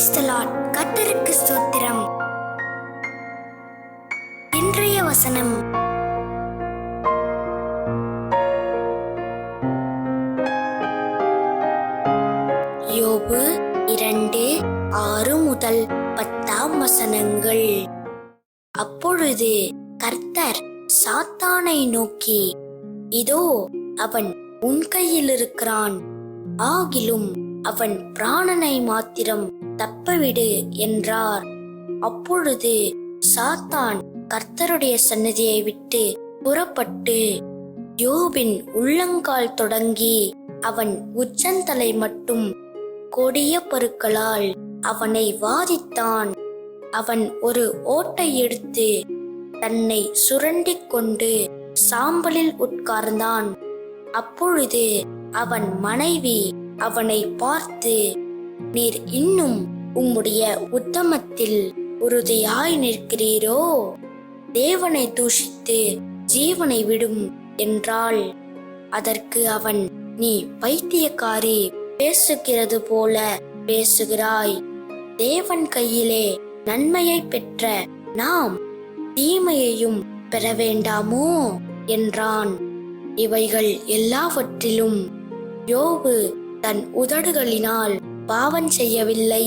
Praise கத்தருக்கு ஸ்தோத்திரம். இன்றைய வசனம். யோபு இரண்டு ஆறு முதல் பத்தாம் வசனங்கள். அப்பொழுது கர்த்தர் சாத்தானை நோக்கி இதோ அவன் உன் கையில் இருக்கிறான் ஆகிலும் அவன் பிராணனை மாத்திரம் தப்பவிடு என்றார். அப்பொழுது சாத்தான் கர்த்தருடைய சன்னதியை விட்டு புறப்பட்டு யோபின் உள்ளங்கால் தொடங்கி அவன் உச்சந்தலை மட்டும் கொடிய பருக்களால் அவனை வாதித்தான். அவன் ஒரு ஓட்டை எடுத்து தன்னை சுரண்டிக் கொண்டு சாம்பலில் உட்கார்ந்தான். அப்பொழுது அவன் மனைவி அவனை பார்த்து நீர் இன்னும் உம்முடைய உத்தமத்தில் உறுதியாய் நிற்கிறீரோ? தேவனை தூஷித்து ஜீவனை விடும் என்றாள். அதற்கு அவன் நீ பைத்தியக்காரி பேசுகிறது போல பேசுகிறாய். தேவன் கையிலே நன்மையை பெற்ற நாம் தீமையையும் பெற வேண்டாமோ? என்றான். இவைகள் எல்லாவற்றிலும் யோபு தன் உதடுகளினால் பாவம் செய்யவில்லை.